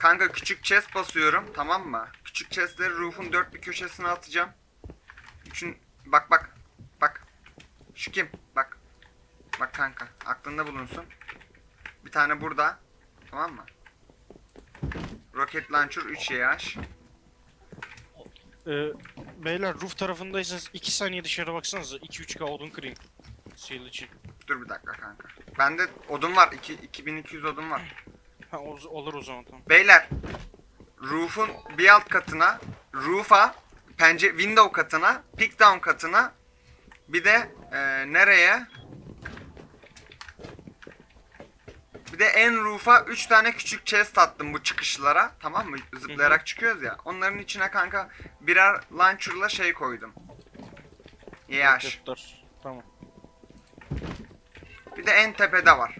Kanka küçük chest basıyorum tamam mı? Küçük chestleri roof'un dört bir köşesine atacağım. Üçün bak bak bak. Şu kim? Bak. Bak kanka aklında bulunsun. Bir tane burada. Tamam mı? Rocket Launcher 3 YH. Ee, beyler roof tarafındaysanız 2 saniye dışarı baksanıza 2-3K odun kırayım. Seal için. Dur bir dakika kanka. Bende odun var. 2 2200 odun var. Ha o- olur o zaman tamam. Beyler roof'un bir alt katına, roof'a, pencere window katına, pick down katına bir de e, nereye? Bir de en roof'a 3 tane küçük chest attım bu çıkışlara. Tamam mı? Zıplayarak çıkıyoruz ya. Onların içine kanka birer launcher'la şey koydum. Roketler. Tamam. Bir de en tepede var.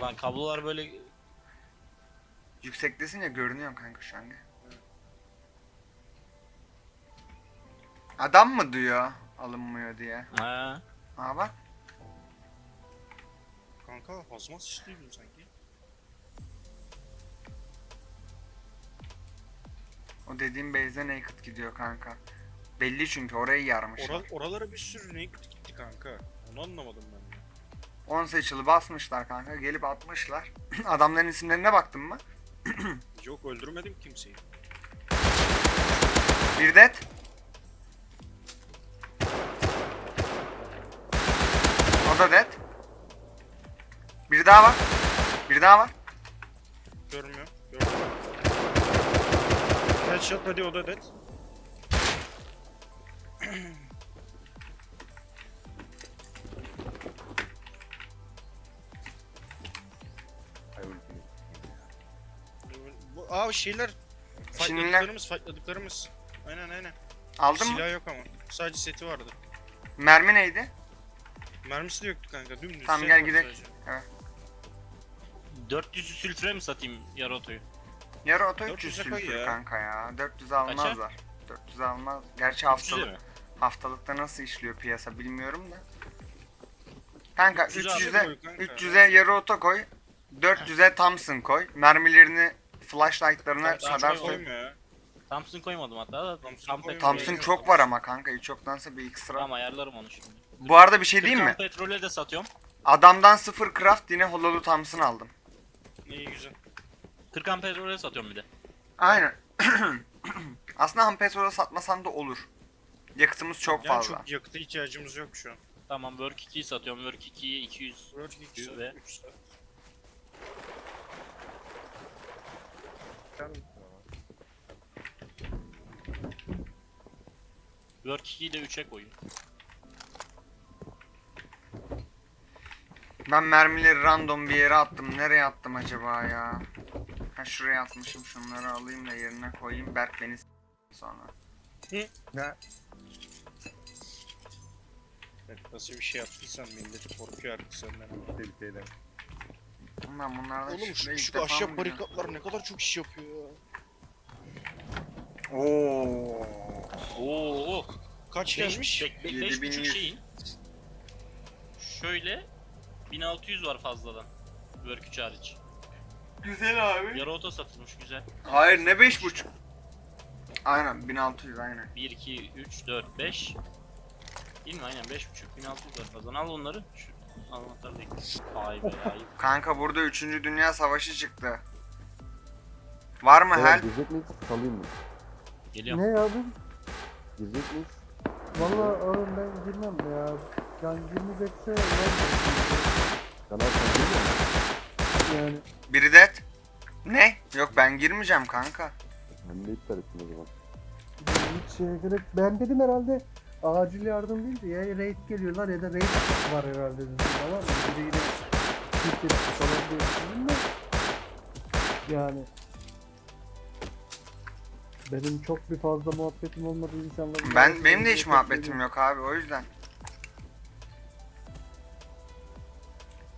Lan kablolar böyle Yüksektesin ya görünüyorum kanka şu anda. Adam mı diyor alınmıyor diye. ha. Aa bak. Kanka hazmat istiydin sanki. O dediğim base'e naked gidiyor kanka. Belli çünkü orayı yarmışlar. Oral, oralara bir sürü ne gitti kanka. Onu anlamadım ben de. 10 seçili basmışlar kanka. Gelip atmışlar. Adamların isimlerine baktın mı? Yok öldürmedim kimseyi. Bir dead. O da dead. Bir daha var. Bir daha var. Görmüyor. Görmüyor. Headshot hadi o da dead. aa şeyler Çinliler. fightladıklarımız fightladıklarımız. Aynen aynen. Aldın mı? Silah yok ama. Sadece seti vardı. Mermi neydi? Mermisi de yoktu kanka dümdüz. Tamam, gel gidelim. sadece. 400'ü sülfüre mi satayım yarı otoyu? Yarı oto 400'e 300 koy sülfür ya. kanka ya. 400 almazlar. 400 almaz. Gerçi 300'e haftalık haftalıkta nasıl işliyor piyasa bilmiyorum da. Kanka 300'e 300'e koy kanka. 300'e yarı oto koy. 400'e Thompson koy. Mermilerini flashlight'larına Thompson kadar koy, koy. Koymuyor ya. Thompson koymadım hatta da. Thompson Tam koymuyor. petrol- Thompson çok var ama kanka hiç yoktansa bir ekstra. Tamam ayarlarım onu şimdi. Bu arada bir şey diyeyim mi? Kırkan petrole de satıyorum. Adamdan sıfır craft yine hololu Thompson aldım. İyi güzel. Kırkan petrole satıyorum bir de. Aynen. Aslında ham petrolü satmasan da olur. Yakıtımız çok Yani fazla. çok yakıta ihtiyacımız yok şu an. Tamam Work 2'yi satıyorum. Work 2'yi 200. Work 2 saat, Ve- 3 saat. Work 2'yi de 3'e koyun. Ben mermileri random bir yere attım. Nereye attım acaba ya? Ha şuraya atmışım. Şunları alayım da yerine koyayım. Berk beni s- sonra. Evet, nasıl bir şey yaptıysan millet korkuyor artık senden. Ben bunlardan Oğlum şu, defa ahşap barikatlar ne kadar çok iş yapıyor ya. Oo. Oo. Kaç Şey, gelmiş? 5 7100. buçuk şeyin. Şöyle 1600 var fazladan. Work 3 hariç. Güzel abi. Yarı oto satılmış güzel. Hayır ne beş buçuk? Aynen 1600 aynen. 1, 2, 3, 4, 5. Değil mi? Aynen 5.5 1600 var fazladan. Al onları. Şu anahtarı da ekle. Vay be ayıp. Kanka burada 3. Dünya Savaşı çıktı. Var mı Beyler hel? girecek miyiz? Salayım mı? Geliyorum. Ne abi? Girecek miyiz? Valla oğlum ben girmem ya. Yani girmeyecekse ben Kanal sen giriyor musun? yani Biri dead. Ne? Yok ben girmeyeceğim kanka. Ben de iptal ettim o zaman. hiç şeye gerek. Ben dedim herhalde acil yardım değil de ya raid geliyorlar ya da raid var herhalde dedim tamam mı? Bir de yine Türkiye falan diye düşündüm de. Yani benim çok bir fazla muhabbetim olmadığı insanlarla Ben benim de hiç muhabbetim yok abi o yüzden.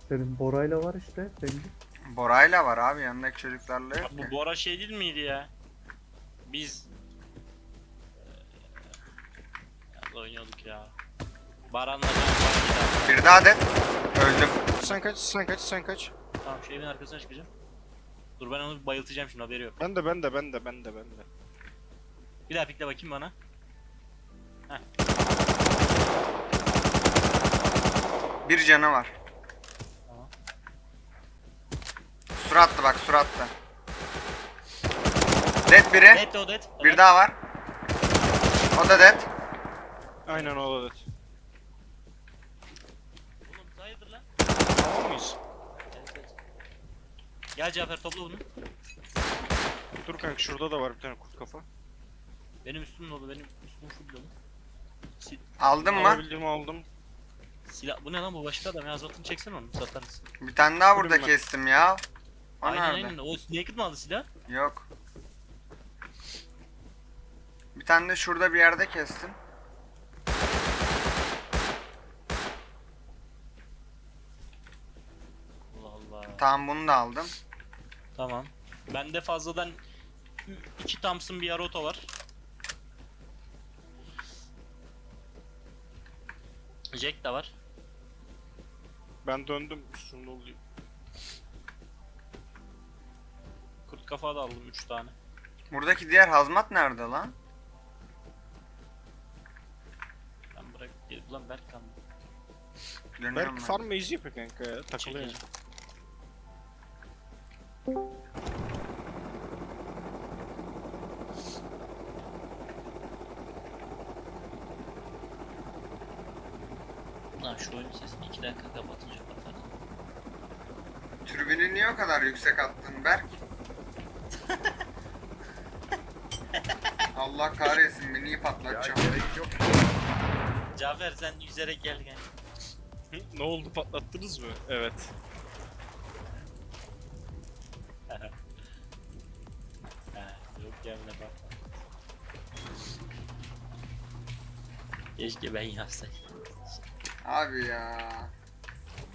Senin Bora'yla var işte. Senin Bora'yla var abi yanındaki çocuklarla yok ki. bu Bora şey değil miydi ya? Biz ya oynuyorduk ya. Baran'la ben Baran Bir daha dead. Öldüm. Sen kaç, sen kaç, sen kaç. Tamam şu evin arkasına çıkacağım. Dur ben onu bayıltacağım şimdi haberi yok. Ben de ben de ben de ben de ben de. Bir daha pikle bakayım bana. Bir canı var. Tamam. Surattı bak surattı. Dead biri. Dead o dead. Bir daha var. O da dead. Aynen o da. Oğlum hayırdır lan? Tamam mıyız? Evet, evet. Gel Cafer topla bunu. Dur kanka şurada da var bir tane kurt kafa. Benim üstüm dolu benim üstüm full dolu. Sil Aldın mı? Alabildiğimi aldım. silah bu ne lan bu başka adam ya azaltını çeksene onu satar mısın? Bir tane daha burada Kırdım ben. kestim ya. O Aynen nerede? aynen o naked mı aldı silah? Yok. Bir tane de şurada bir yerde kestim. Allah Allah. Tamam bunu da aldım. Tamam. Bende fazladan ü- iki Thompson bir Aroto var. Jack de var. Ben döndüm üstümde oluyor. Kurt kafa da aldım 3 tane. Buradaki diğer hazmat nerede lan? Ben bırak ulan Berk kaldı. Dönüyorum Belki ben. farm easy yapıyor kanka ya. Takılıyor. Çekeceğim. Şu oyun sesini 2 dakika kapatınca kapat. Türbini niye o kadar yüksek attın Berk? Allah kahretsin beni iyi patlatacağım. Cafer sen yüzerek gel gel. Hı, ne oldu patlattınız mı? Evet. Ha, yok gelme bak. Keşke ben yapsaydım. Abi ya.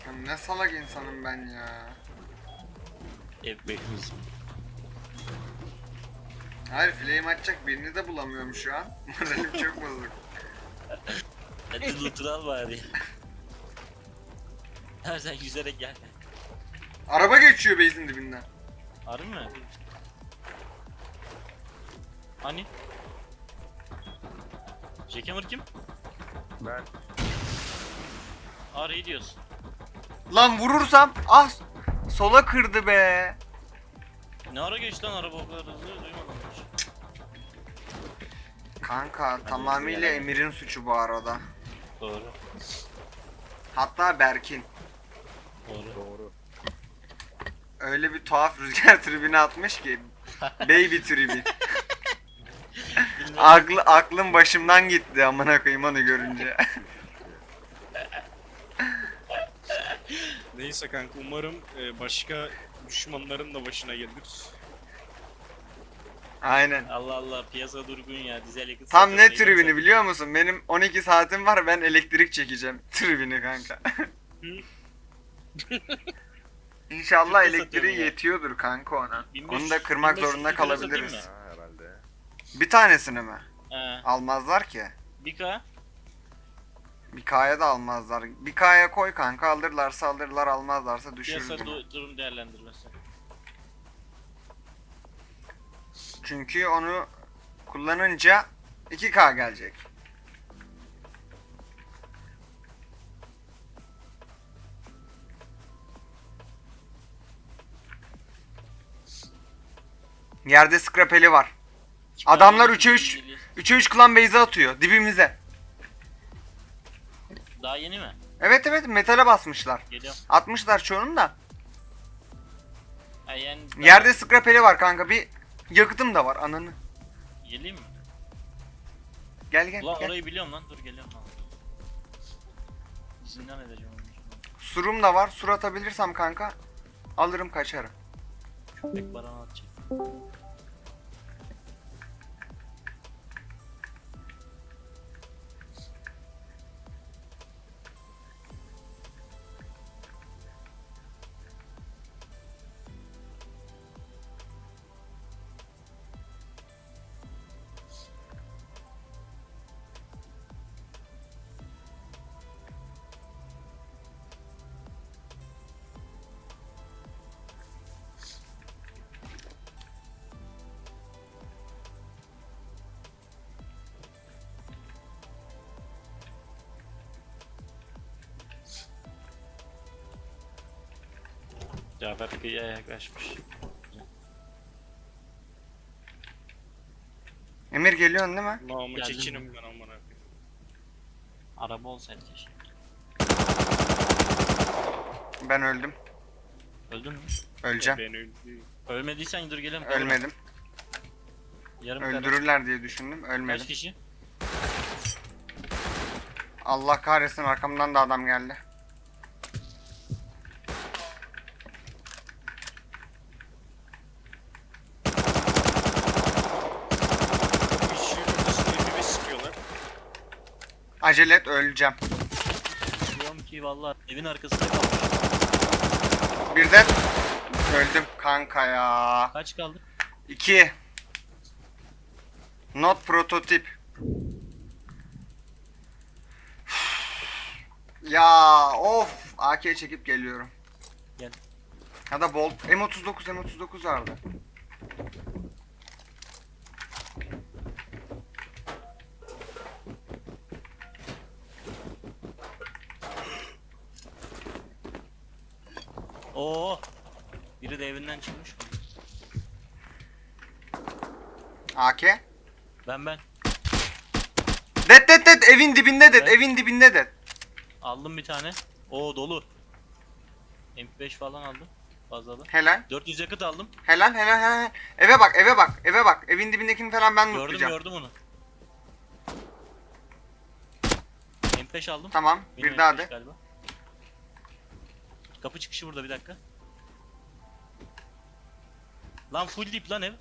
Ya ne salak insanım ben ya. Benim yüzüm. Hayır flame açacak birini de bulamıyorum şu an. Moralim çok bozuk. Hadi loot'unu al bari. Her sen yüzerek gel. Araba geçiyor base'in dibinden. Harbi mi? Hani? Jackhammer kim? Ben. Aa diyorsun. Lan vurursam ah sola kırdı be. Ne ara geçti lan araba o kadar hızlı duymadım hiç. Kanka tamamıyla Emir'in suçu bu arada. Doğru. Hatta Berk'in. Doğru. Doğru. Öyle bir tuhaf rüzgar tribüne atmış ki. Baby tribi. Aklı, aklım başımdan gitti amına koyayım onu görünce. Neyse kanka umarım e, başka düşmanların da başına gelir. Aynen. Allah Allah piyasa durgun ya dizel yakıt Tam ne tribünü yakıt biliyor musun? Benim 12 saatim var ben elektrik çekeceğim. Tribünü kanka. İnşallah elektriği satıyorum ya. yetiyordur kanka ona. 1500 Onu da kırmak 1500 zorunda lira satayım kalabiliriz. Ha herhalde. Bir tanesini mi? He. Almazlar ki. Bir K. Bir K'ya da almazlar. Bir K'ya koy kanka alırlarsa alırlar almazlarsa Piyasa düşürürüm. du- durum değerlendirmesi. Çünkü onu kullanınca 2K gelecek. Yerde scrapeli var. Adamlar 3'e 3. 3'e 3 klan base'e atıyor dibimize. Daha yeni mi? Evet evet metale basmışlar. Geliyorum. Atmışlar çoğunu da. Ha yani Yerde scrapeli var kanka bir yakıtım da var ananı. Geleyim mi? Gel gel Ulan gel. orayı biliyorum lan dur geliyorum lan. Zindan edeceğim onu. Surum da var. Sur atabilirsem kanka alırım kaçarım. Köpek bana atacak. Cafer kıyıya yaklaşmış. Emir geliyorsun değil mi? Namı Geldim. çekinim ben amına koyayım. Araba olsaydı keşke. Ben öldüm. Öldün mü? Öleceğim. Ben öldüm. Ölmediysen dur gelelim. Ölmedim. Yarım kadar. Öldürürler diye düşündüm. Kaç Ölmedim. kişi? Allah kahretsin arkamdan da adam geldi. Acele et öleceğim. Diyorum ki vallahi evin arkasında kalmış. Birden öldüm kanka ya. Kaç kaldı? 2 Not prototip. ya of AK çekip geliyorum. Gel. Ya da Bolt M39 M39 vardı. Oo. Biri de evinden çıkmış. AK. Ben ben. Det det det evin dibinde det Evet. evin dibinde det. Aldım bir tane. Oo dolu. MP5 falan aldım. Fazladan. Helal. 400 yakıt aldım. Helal helal helal. Eve bak eve bak eve bak. Evin dibindekini falan ben Gördüm lootlayacağım. gördüm onu. MP5 aldım. Tamam Benim bir daha MP5 de. Galiba. Kapı çıkışı burada bir dakika. Lan full dip lan ev.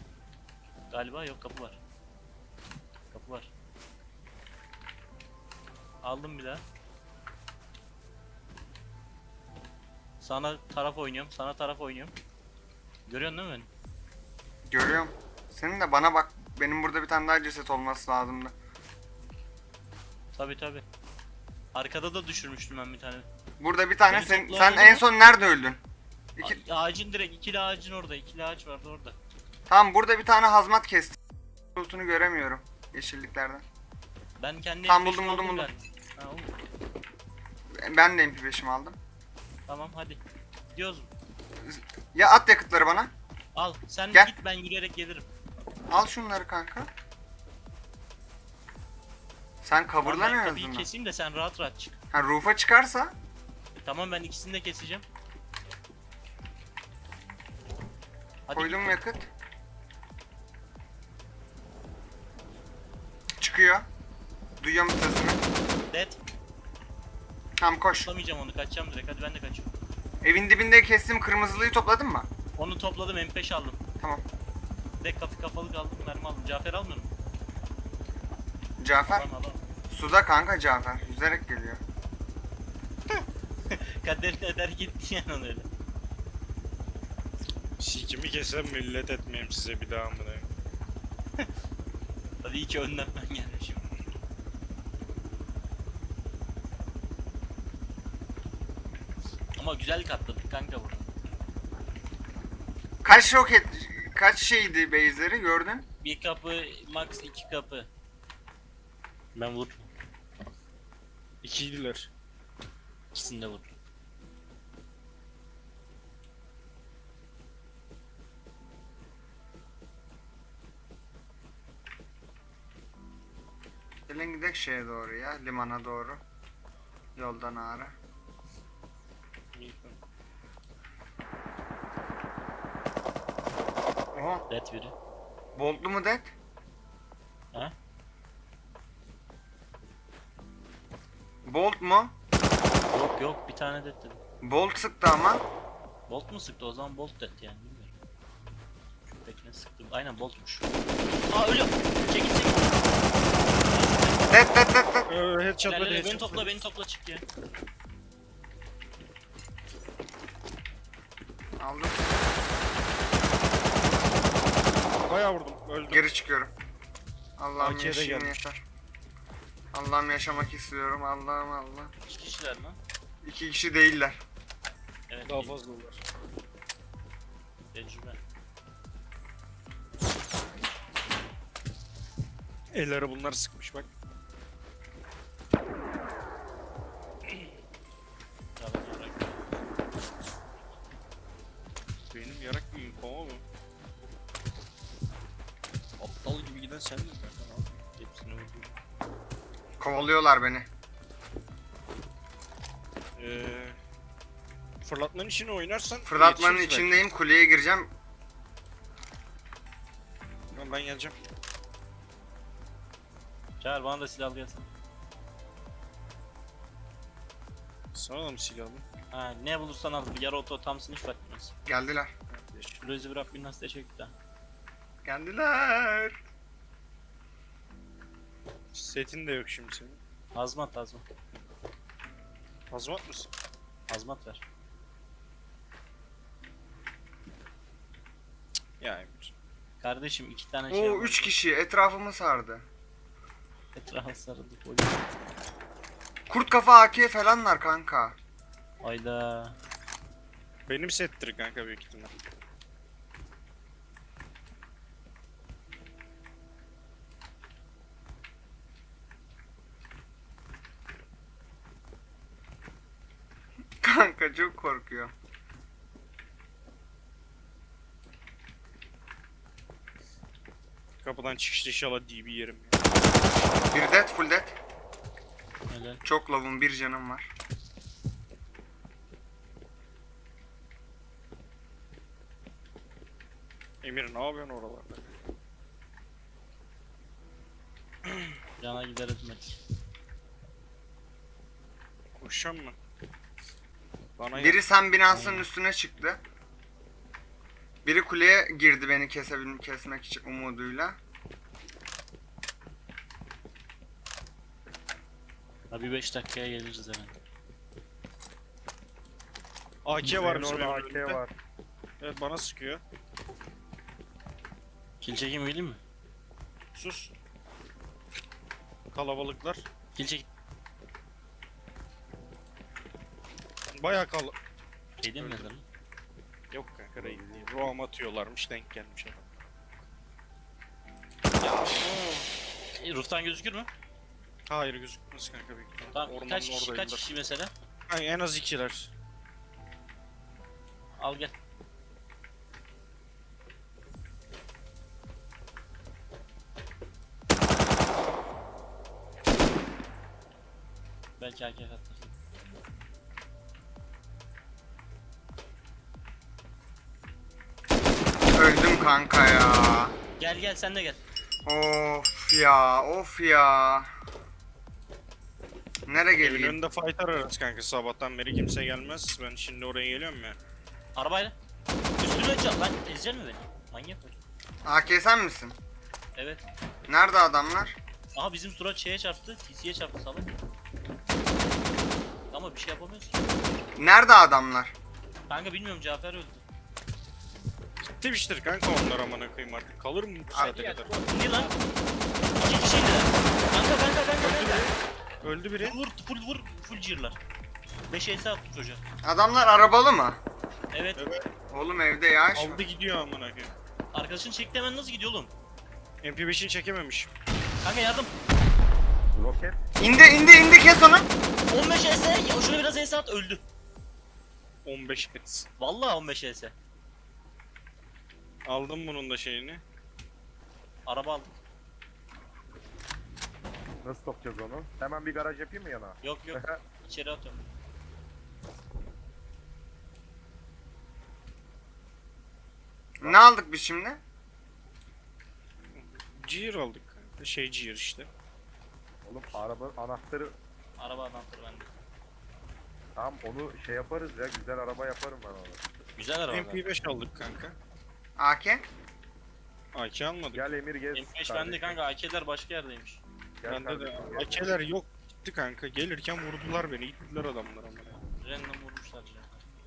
Galiba yok kapı var. Kapı var. Aldım bir daha. Sana taraf oynuyorum. Sana taraf oynuyorum. Görüyorsun değil mi beni? Görüyorum. Senin de bana bak. Benim burada bir tane daha ceset olması lazımdı. Tabi tabi. Arkada da düşürmüştüm ben bir tane. Burada bir tane sen, sen en son nerede öldün? İki, A- ağacın direkt ikili ağacın orada. ikili ağaç vardı orada. tamam burada bir tane hazmat kestim. Loot'unu göremiyorum yeşilliklerden. Ben kendi Tamam, MP5'imi buldum, buldum, aldım buldum. ben. Ha, oğlum. Ben de MP5'imi aldım. Tamam hadi. Gidiyoruz mu? Ya at yakıtları bana. Al sen Gel. git ben yürüyerek gelirim. Al şunları kanka. Sen ben coverlamıyor kapıyı musun? keseyim de sen rahat rahat çık. Ha roof'a çıkarsa tamam ben ikisini de keseceğim. Hadi koydum git. yakıt. Çıkıyor. Duyuyor musun sesimi? Dead. Tamam koş. Toplamayacağım onu kaçacağım direkt hadi ben de kaçıyorum. Evin dibinde kestiğim kırmızılıyı topladın mı? Onu topladım MP5 aldım. Tamam. Direkt kafa kafalı kaldım mermi aldım. Cafer almıyor mu? Cafer. Alan alan. Suda kanka Cafer. Yüzerek geliyor. Kaderin eder gitti yani onu öyle. Sikimi kesem millet etmeyeyim size bir daha amına. Hadi iyi ki önden ben gelmişim. Ama güzel katladık kanka burada. Kaç roket, kaç şeydi base'leri gördün? Bir kapı, max iki kapı. Ben vur. İkiydiler. İkisini de vur. Şeye doğru ya, limana doğru. Yoldan ağrı. Oha, Dead biri. boltlu mu det? Ha? Bolt mu? Yok yok bir tane dead dedim. Bolt sıktı ama. Bolt mu sıktı o zaman bolt dead yani bilmiyorum. Şu bekle sıktım. Aynen boltmuş. Aa ölüyorum. Çekil çekil. Det det det det. Ee, Gel, headshotladı gel, beni headshotladı. topla beni topla çık ya. Aldım. Bayağı vurdum. Öldüm. Geri çıkıyorum. Allah'ım AK'de yaşayayım gelmiş. yeter. Allah'ım yaşamak istiyorum. Allah'ım Allah. İki kişiler lan. İki kişi değiller. Evet. Daha fazla olur. Tecrübe. Elleri bunlar sıkmış bak. Zaten sen de zaten abi. Hepsini vurdum. Kovalıyorlar beni. Ee, fırlatmanın içine oynarsan Fırlatmanın yetişiriz belki. içindeyim. Kuleye gireceğim. Ben, ben geleceğim. Çağır bana da silah al gelsin. Sana da mı silah aldın? Ha ne bulursan al. Yarı oto Thompson hiç fark etmez. Geldiler. Rezi bırak bir nasıl ederim. Geldiler. Setin de yok şimdi senin. Azmat azmat. Hazmat mısın? Azmat ver. Ya Emir. Kardeşim iki tane şey Oo 3 kişi etrafımı sardı. Etrafa sarıldı polis. Kurt kafa AK falanlar kanka. Ayda. Benim settir kanka büyük ihtimal. Çok korkuyor. Kapıdan çıkışta inşallah DB yerim ya. Bir dead full dead. Öyle. Çok lovum bir canım var. Emir ne yapıyorsun oralarda? Cana gider etmek. Koşacağım mı? Bana Biri sen binasının üstüne çıktı. Biri kuleye girdi beni kesebil kesmek için umuduyla. Abi 5 dakikaya geliriz hemen. AK var Benim orada. AK var. Evet bana sıkıyor. Kill çekeyim öyle mi? Sus. Kalabalıklar. Kill çek. Bayağı kal... Şey mi neden? Yok kanka raid değil. Roam atıyorlarmış denk gelmiş adam. E, roof'tan gözükür mü? Hayır gözükmez kanka büyük. Tamam Ormanın kaç kişi kaç oradaydılar. kişi mesela? Kanka en az ikiler. Al gel. Belki AK attı. Kanka ya. Gel gel sen de gel. Of ya, of ya. Nere Evin geleyim? önünde fight ararız kanka sabahtan beri kimse gelmez. Ben şimdi oraya geliyorum ya. Arabayla. Üstüne çal. Lan ezeceksin mi beni? Manyak mı? AK sen misin? Evet. Nerede adamlar? Aha bizim surat şeye çarptı. TC'ye çarptı salak. Ama bir şey yapamıyoruz ki. Nerede adamlar? Kanka bilmiyorum Cafer öldü. Twitch'tir kanka onlar amına koyayım artık. Kalır mı bu saate kadar? Ne lan? İki kişiydi. Kanka kanka kanka kanka. Öldü biri. Vur full vur full cırlar. 5 ES attı çocuğa. Adamlar arabalı mı? Evet. Evet. Oğlum evde yağış. Aldı gidiyor amına koyayım. Arkadaşın çekti hemen nasıl gidiyor oğlum? MP5'ini çekememiş. Kanka yardım. Roket. İndi indi indi kes onu. 15 ES. Ya şuna biraz ES at öldü. 15 et. Vallahi 15 ES. Aldım bunun da şeyini. Araba aldım. Nasıl sokacağız onu? Hemen bir garaj yapayım mı yana? Yok yok. İçeri atıyorum. Ne aldık biz şimdi? Gear aldık kanka. Şey Gear işte. Oğlum araba anahtarı Araba anahtarı bende. tamam onu şey yaparız ya güzel araba yaparım ben onu. Güzel araba. zaten. MP5 aldık kanka. AK? AK almadık. Gel Emir gez. M5 bende kanka. AK'ler başka yerdeymiş. Gel Bende de kardeşim, gel. AK'ler yok. Gitti kanka. Gelirken vurdular beni. Gittiler adamlar amına. Random vurmuşlar ya.